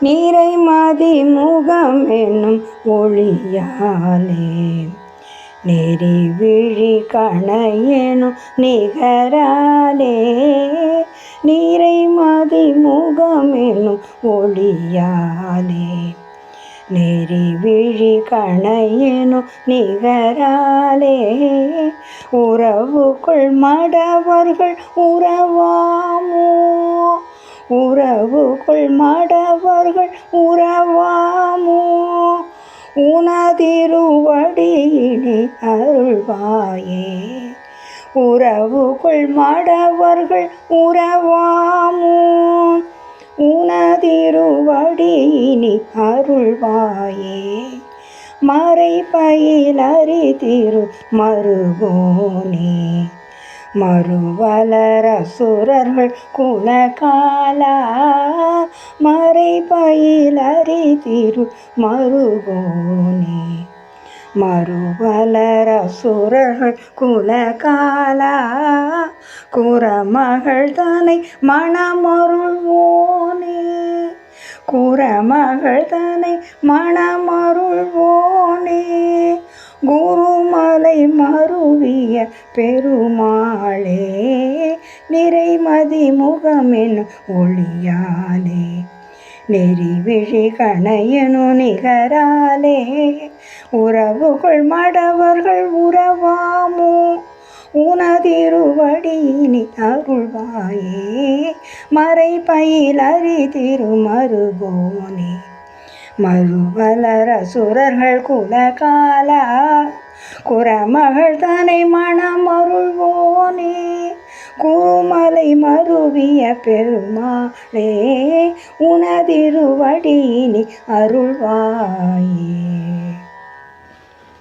நீரை மதி முகம் என்னும் ஒளியாலே. நெறி விழி கணையனும் நிகராலே. நீரை மதி முகம் என்னும் ஒளியாலே. நெறி விழி கணையனும் நிகராலே. உறவுக்குள் மடவர்கள் உறவாமோ? உறவுக்குள் மடவர்கள் உறவாமோ? உனதிருவடியினை அருள்வாயே. உறவுக்குள் மடவர்கள் உறவாமோ? உனதிருவடியினை அருள்வாயே. மறை பயில் அறிதிரு மருகோனே. மறுவலரசுரர்கள் குலகாலா மறை பயிலறி திரு மருகோனே மறுவலரசுரர்கள் குலகாலா குரமகள் தனை மணமருள்வோனே. குரமகள் தனை மணமருள் மருவிய பெருமாளே நிறைமதி முகமென் ஒளியாலே நெறி விழி கணையனு நிகராலே உறவுகள் மடவர்கள் உறவாமோ உனதிருவடியினி அருள்வாயே மறை பயில் அறிதிருமருகோனே மறுமலர சுரர்கள் குலகாலா குரமகள் தனை மனம் அருள்வோனே. கூமலை மருவிய பெருமாளே உனதிருவடியினி அருள்வாயே.